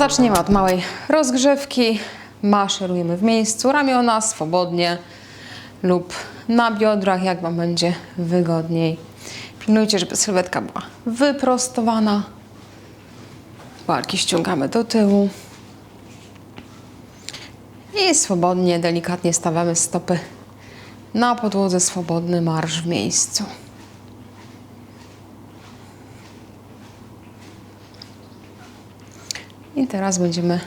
Zaczniemy od małej rozgrzewki. Maszerujemy w miejscu, ramiona swobodnie lub na biodrach, jak Wam będzie wygodniej. Pilnujcie, żeby sylwetka była wyprostowana. Barki ściągamy do tyłu. I swobodnie, delikatnie stawiamy stopy na podłodze, swobodny marsz w miejscu. I teraz będziemy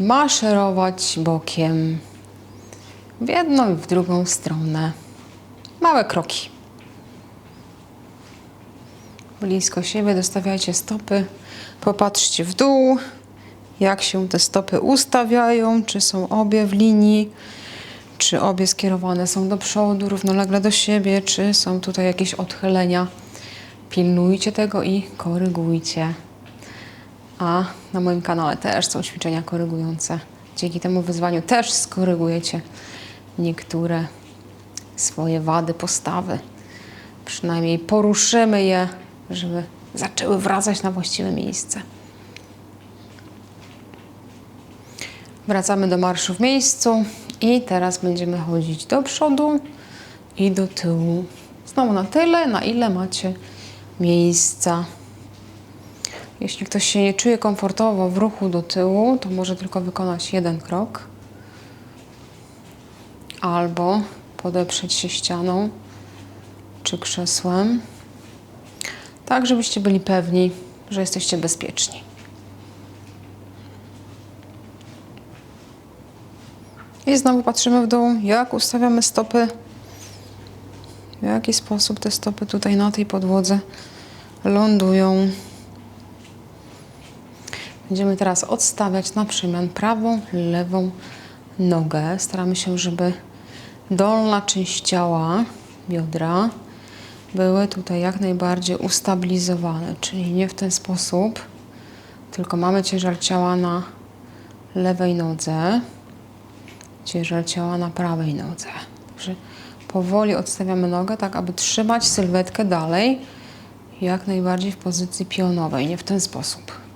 maszerować bokiem w jedną i w drugą stronę. Małe kroki. Blisko siebie dostawiajcie stopy. Popatrzcie w dół, jak się te stopy ustawiają, czy są obie w linii, czy obie skierowane są do przodu, równolegle do siebie, czy są tutaj jakieś odchylenia. Pilnujcie tego i korygujcie. A na moim kanale też są ćwiczenia korygujące. Dzięki temu wyzwaniu też skorygujecie niektóre swoje wady postawy. Przynajmniej poruszymy je, żeby zaczęły wracać na właściwe miejsce. Wracamy do marszu w miejscu i teraz będziemy chodzić do przodu i do tyłu. Znowu na tyle, na ile macie miejsca. Jeśli ktoś się nie czuje komfortowo w ruchu do tyłu, to może tylko wykonać jeden krok albo podeprzeć się ścianą czy krzesłem, tak żebyście byli pewni, że jesteście bezpieczni. I znowu patrzymy w dół, jak ustawiamy stopy, w jaki sposób te stopy tutaj na tej podłodze lądują. Będziemy teraz odstawiać na przemian prawą, lewą nogę. Staramy się, żeby dolna część ciała, biodra, były tutaj jak najbardziej ustabilizowane, czyli nie w ten sposób, tylko mamy ciężar ciała na lewej nodze, ciężar ciała na prawej nodze. Także powoli odstawiamy nogę, tak aby trzymać sylwetkę dalej, jak najbardziej w pozycji pionowej, nie w ten sposób.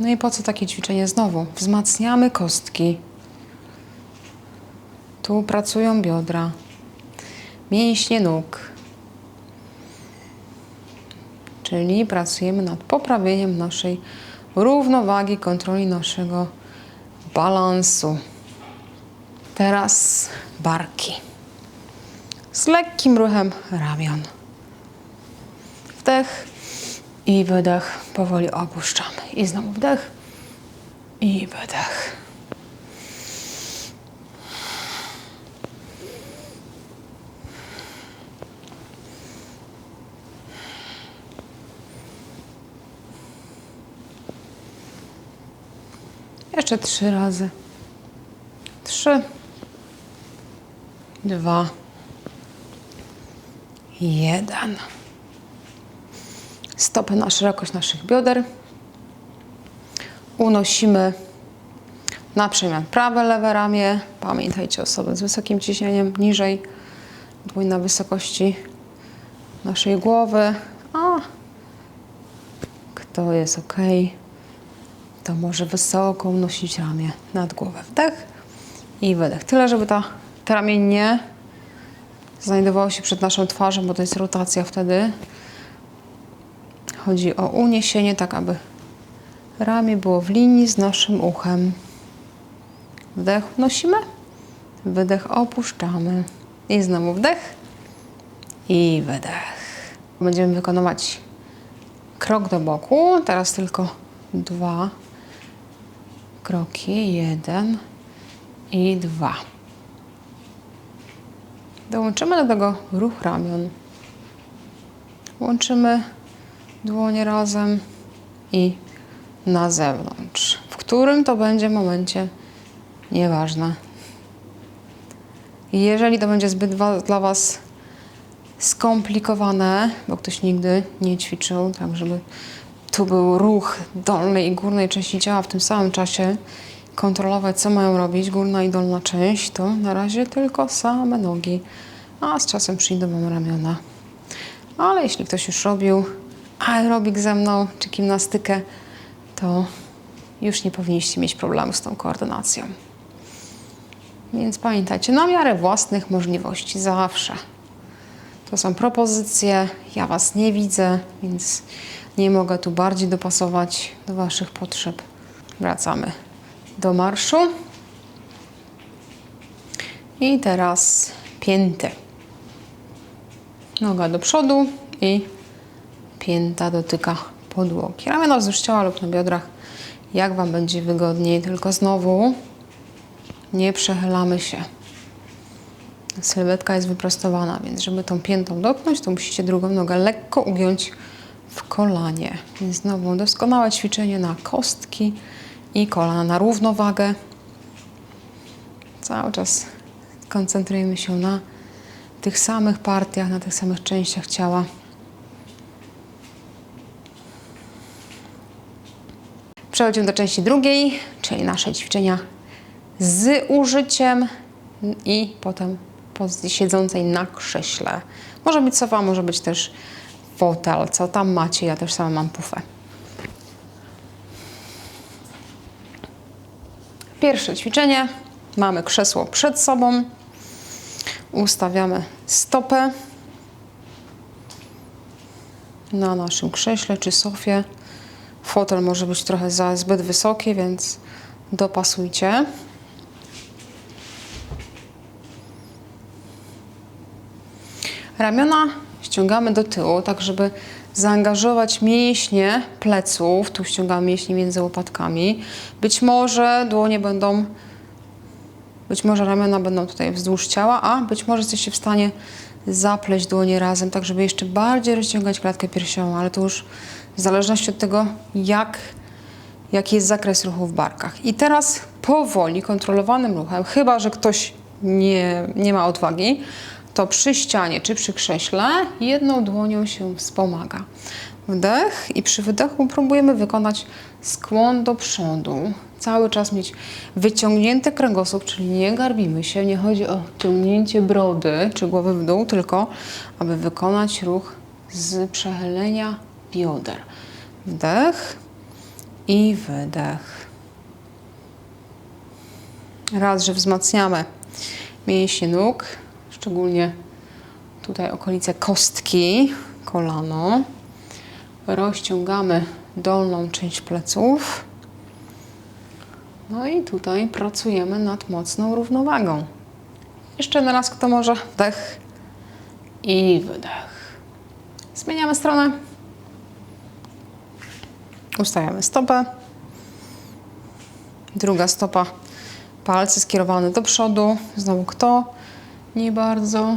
No i po co takie ćwiczenie znowu? Wzmacniamy kostki. Tu pracują biodra, mięśnie nóg. Czyli pracujemy nad poprawieniem naszej równowagi, kontroli naszego balansu. Teraz barki. Z lekkim ruchem ramion. Wdech i wydech. Powoli opuszczamy. I znowu wdech i wydech. Jeszcze trzy razy. Trzy, dwa, jeden. Stopy na szerokość naszych bioder. Unosimy na przemian prawe, lewe ramię. Pamiętajcie osoby z wysokim ciśnieniem niżej. Dłoń na wysokości naszej głowy. A kto jest ok, to może wysoko unosić ramię nad głowę. Wdech i wydech. Tyle, żeby ta, te ramię nie znajdowało się przed naszą twarzą, bo to jest rotacja wtedy. Chodzi o uniesienie, tak aby ramię było w linii z naszym uchem. Wdech wnosimy, wydech opuszczamy. I znowu wdech i wydech. Będziemy wykonywać krok do boku. Teraz tylko dwa kroki. Jeden i dwa. Dołączymy do tego ruch ramion. Łączymy dłonie razem i na zewnątrz. W którym to będzie momencie, nieważne. Jeżeli to będzie zbyt dla Was skomplikowane, bo ktoś nigdy nie ćwiczył, tak żeby tu był ruch dolnej i górnej części ciała w tym samym czasie, kontrolować co mają robić górna i dolna część, to na razie tylko same nogi, a z czasem przyjdą Wam ramiona. Ale jeśli ktoś już robił, aerobik ze mną, czy gimnastykę, to już nie powinniście mieć problemu z tą koordynacją. Więc pamiętajcie, na miarę własnych możliwości, zawsze. To są propozycje, ja Was nie widzę, więc nie mogę tu bardziej dopasować do Waszych potrzeb. Wracamy do marszu. I teraz pięty. Noga do przodu i pięta dotyka podłogi. Ramiona wzdłuż ciała lub na biodrach, jak Wam będzie wygodniej. Tylko znowu nie przechylamy się. Sylwetka jest wyprostowana, więc żeby tą piętą dotknąć, to musicie drugą nogę lekko ugiąć w kolanie. Więc znowu doskonałe ćwiczenie na kostki i kolana, na równowagę. Cały czas koncentrujemy się na tych samych partiach, na tych samych częściach ciała. Przechodzimy do części drugiej, czyli nasze ćwiczenia z użyciem i potem pozycji siedzącej na krześle. Może być sofa, może być też fotel, co tam macie. Ja też sama mam pufę. Pierwsze ćwiczenie. Mamy krzesło przed sobą. Ustawiamy stopę na naszym krześle czy sofie. Fotel może być trochę za zbyt wysoki, więc dopasujcie. Ramiona ściągamy do tyłu, tak żeby zaangażować mięśnie pleców. Tu ściągamy mięśnie między łopatkami. Być może dłonie będą, być może ramiona będą tutaj wzdłuż ciała, a być może jesteście w stanie zapleść dłonie razem, tak żeby jeszcze bardziej rozciągać klatkę piersiową, ale to już w zależności od tego, jak, jaki jest zakres ruchu w barkach. I teraz powoli, kontrolowanym ruchem, chyba że ktoś nie, nie ma odwagi, to przy ścianie czy przy krześle jedną dłonią się wspomaga. Wdech i przy wydechu próbujemy wykonać skłon do przodu. Cały czas mieć wyciągnięty kręgosłup, czyli nie garbimy się. Nie chodzi o ciągnięcie brody czy głowy w dół, tylko aby wykonać ruch z przechylenia bioder. Wdech i wydech. Raz, że wzmacniamy mięśnie nóg, szczególnie tutaj okolice kostki, kolano. Rozciągamy dolną część pleców. No i tutaj pracujemy nad mocną równowagą. Jeszcze raz, kto może? Wdech i wydech. Zmieniamy stronę. Ustawiamy stopę. Druga stopa, palce skierowane do przodu. Znowu kto nie bardzo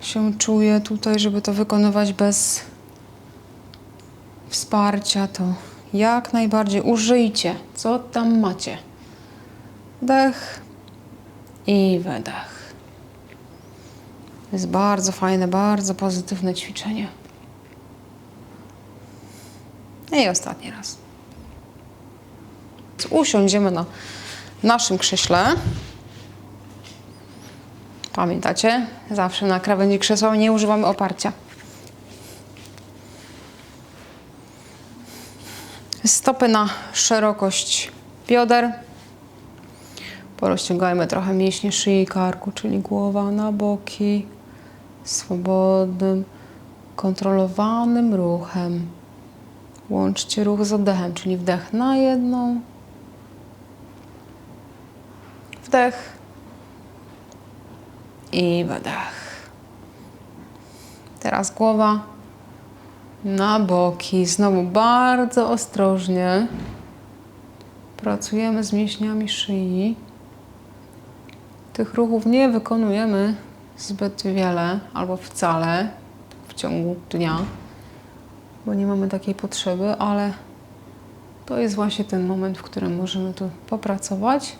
się czuje tutaj, żeby to wykonywać bez wsparcia, to jak najbardziej użyjcie, co tam macie. Wdech i wydech. To jest bardzo fajne, bardzo pozytywne ćwiczenie. I ostatni raz. Usiądziemy na naszym krześle. Pamiętacie? Zawsze na krawędzi krzesła nie używamy oparcia. Stopy na szerokość bioder. Porozciągajmy trochę mięśnie szyi i karku, czyli głowa na boki. Swobodnym, kontrolowanym ruchem. Łączcie ruch z oddechem, czyli wdech na jedną. Wdech i wydech. Teraz głowa na boki. Znowu bardzo ostrożnie pracujemy z mięśniami szyi. Tych ruchów nie wykonujemy zbyt wiele albo wcale w ciągu dnia, bo nie mamy takiej potrzeby, ale to jest właśnie ten moment, w którym możemy tu popracować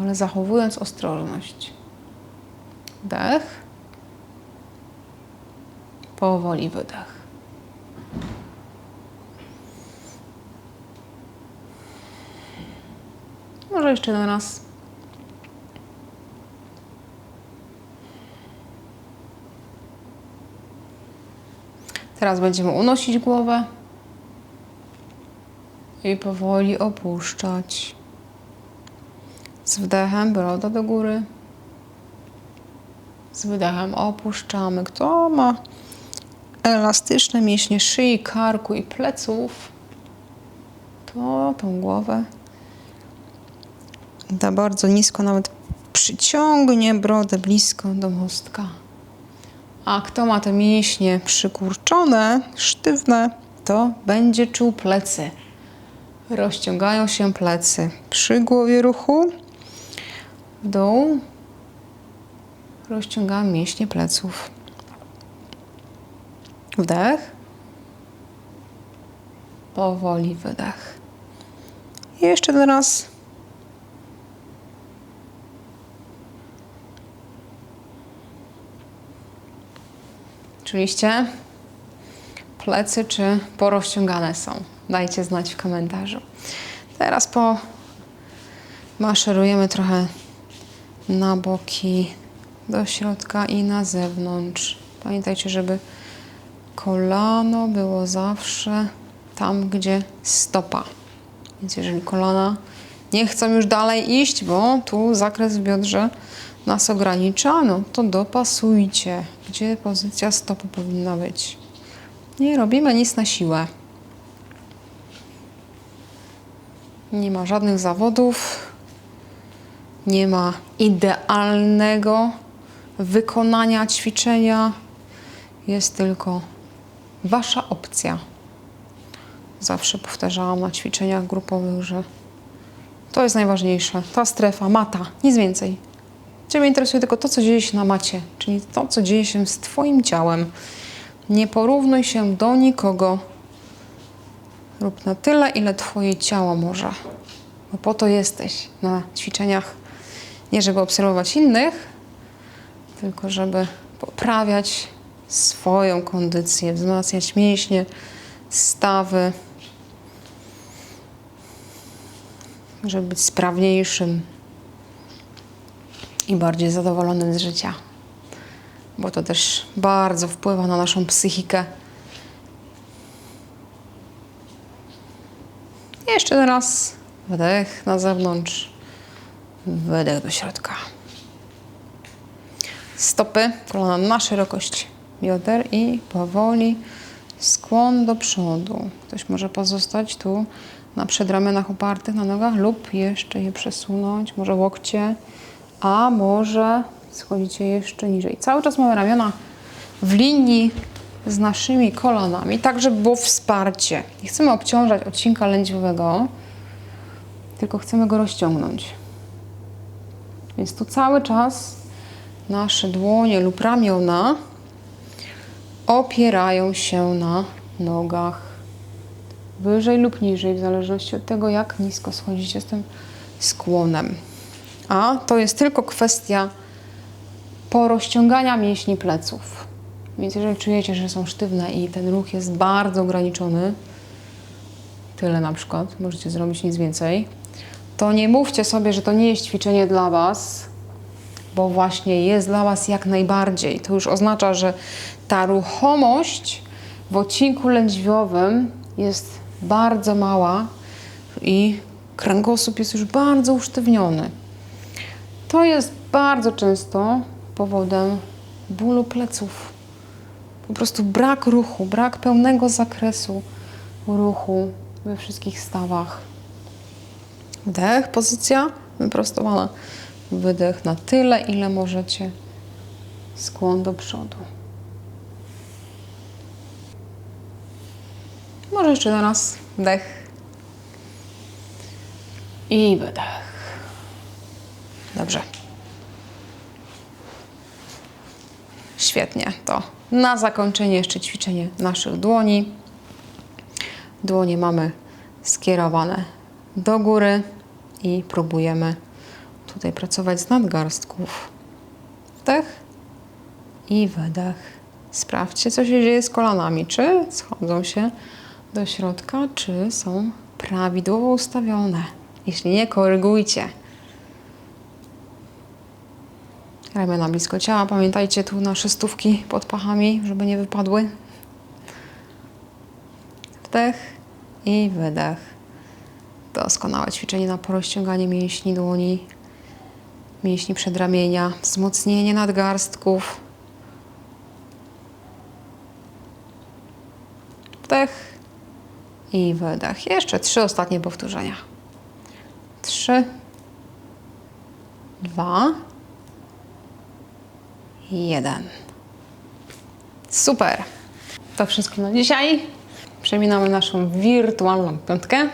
ale zachowując ostrożność. Wdech. Powoli wydech. Może jeszcze raz. Teraz będziemy unosić głowę i powoli opuszczać. Z wdechem broda do góry. Z wydechem opuszczamy. Kto ma elastyczne mięśnie szyi, karku i pleców, to tą głowę da bardzo nisko, nawet przyciągnie brodę blisko do mostka. A kto ma te mięśnie przykurczone, sztywne, to będzie czuł plecy. Rozciągają się plecy przy głowie ruchu. W dół rozciągamy mięśnie pleców. Wdech. Powoli wydech. I jeszcze teraz. Czuliście? Plecy czy porozciągane są? Dajcie znać w komentarzu. Teraz po maszerujemy trochę na boki, do środka i na zewnątrz. Pamiętajcie, żeby kolano było zawsze tam, gdzie stopa. Więc jeżeli kolana nie chcą już dalej iść, bo tu zakres w biodrze nas ogranicza, no to dopasujcie, gdzie pozycja stopy powinna być. Nie robimy nic na siłę. Nie ma żadnych zawodów. Nie ma idealnego wykonania ćwiczenia. Jest tylko Wasza opcja. Zawsze powtarzałam na ćwiczeniach grupowych, że to jest najważniejsze. Ta strefa, mata, nic więcej. Ciebie interesuje tylko to, co dzieje się na macie, czyli to, co dzieje się z Twoim ciałem. Nie porównuj się do nikogo. Rób na tyle, ile Twoje ciało może. Bo po to jesteś na ćwiczeniach. Nie żeby obserwować innych, tylko żeby poprawiać swoją kondycję, wzmacniać mięśnie, stawy, żeby być sprawniejszym i bardziej zadowolonym z życia. Bo to też bardzo wpływa na naszą psychikę. Jeszcze raz wdech na zewnątrz, wydech do środka. Stopy, kolana na szerokość bioder i powoli skłon do przodu. Ktoś może pozostać tu na przedramionach opartych na nogach lub jeszcze je przesunąć, może łokcie, a może schodzicie jeszcze niżej. Cały czas mamy ramiona w linii z naszymi kolanami, tak żeby było wsparcie. Nie chcemy obciążać odcinka lędźwiowego, tylko chcemy go rozciągnąć. Więc tu cały czas nasze dłonie lub ramiona opierają się na nogach wyżej lub niżej, w zależności od tego, jak nisko schodzicie z tym skłonem. A to jest tylko kwestia porozciągania mięśni pleców. Więc jeżeli czujecie, że są sztywne i ten ruch jest bardzo ograniczony, tyle na przykład, możecie zrobić nic więcej, to nie mówcie sobie, że to nie jest ćwiczenie dla Was, bo właśnie jest dla Was jak najbardziej. To już oznacza, że ta ruchomość w odcinku lędźwiowym jest bardzo mała i kręgosłup jest już bardzo usztywniony. To jest bardzo często powodem bólu pleców. Po prostu brak ruchu, brak pełnego zakresu ruchu we wszystkich stawach. Wdech, pozycja wyprostowana. Wydech na tyle, ile możecie. Skłon do przodu. Może jeszcze raz wdech i wydech. Dobrze. Świetnie. To na zakończenie jeszcze ćwiczenie naszych dłoni. Dłonie mamy skierowane do góry i próbujemy tutaj pracować z nadgarstków. Wdech i wydech. Sprawdźcie, co się dzieje z kolanami. Czy schodzą się do środka, czy są prawidłowo ustawione. Jeśli nie, korygujcie. Ramiona blisko ciała. Pamiętajcie tu nasze stówki pod pachami, żeby nie wypadły. Wdech i wydech. Doskonałe ćwiczenie na porozciąganie mięśni dłoni, mięśni przedramienia, wzmocnienie nadgarstków. Wdech i wydech. Jeszcze trzy ostatnie powtórzenia. Trzy, dwa, jeden. Super. To wszystko na dzisiaj. Przeminamy naszą wirtualną piątkę.